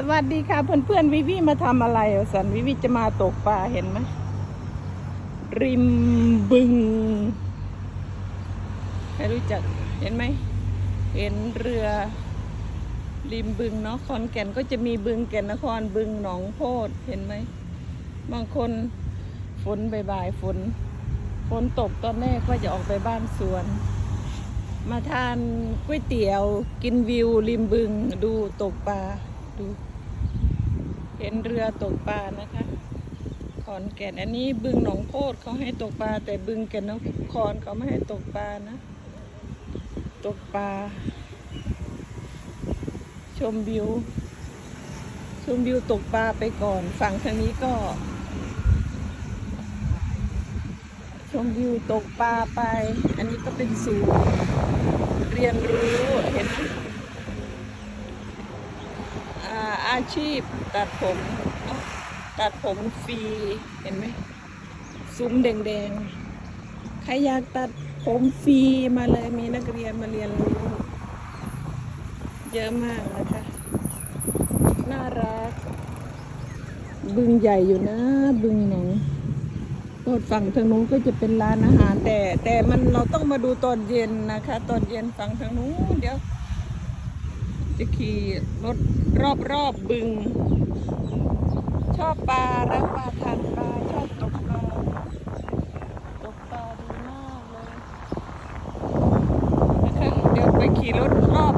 สวัสดีค่ะเพื่อนๆวิวิมาทำอะไรสันวิวิจะมาตกปลาเห็นไหมริมบึงใครรู้จักเห็นไหมเห็นเรือ ริมบึงเนาะคอนแก่นก็จะมีบึงแก่นนครบึงหนองโพดเห็นไหมบางคนฝนบ่ายๆฝนฝนตกตอนแรกก็จะออกไปบ้านสวน มาทานก๋วยเตี๋ยว กินวิวริมบึงดูตกปลา ดู เห็นเรือตกปลานะคะ ขอนแก่นอันนี้บึงหนองโพดเขาให้ตกปลา แต่บึงแก่นนครเขาไม่ให้ตกปลานะ ตกปลา ชมวิว ชมวิวตกปลาไปก่อน ฝั่งทางนี้ก็ ชมวิวตกปลาไป อันนี้ก็เป็นศูนย์เรียนรู้เห็นไหม อาชีพตัดผม ตัดผมฟรี เห็นไหมซุ้มแดงๆ ใครอยากตัดผมฟรีมาเลยมีนักเรียนมาเรียนรู้เยอะมากนะคะ น่ารัก บึงใหญ่อยู่นะ บึงหนองโดฝั่งทางนู้นก็จะเป็นร้านอาหาร แต่แต่มันเราต้องมาดูตอนเย็นนะคะ ตอนเย็นฝั่งทางนู้นเดี๋ยว จะขี่รถรอบรอบบึง ชอบปลารักปลาทานปลาชอบตกปลาตกปลาดีมากเลยนะคะเดี๋ยวไปขี่รถรอบ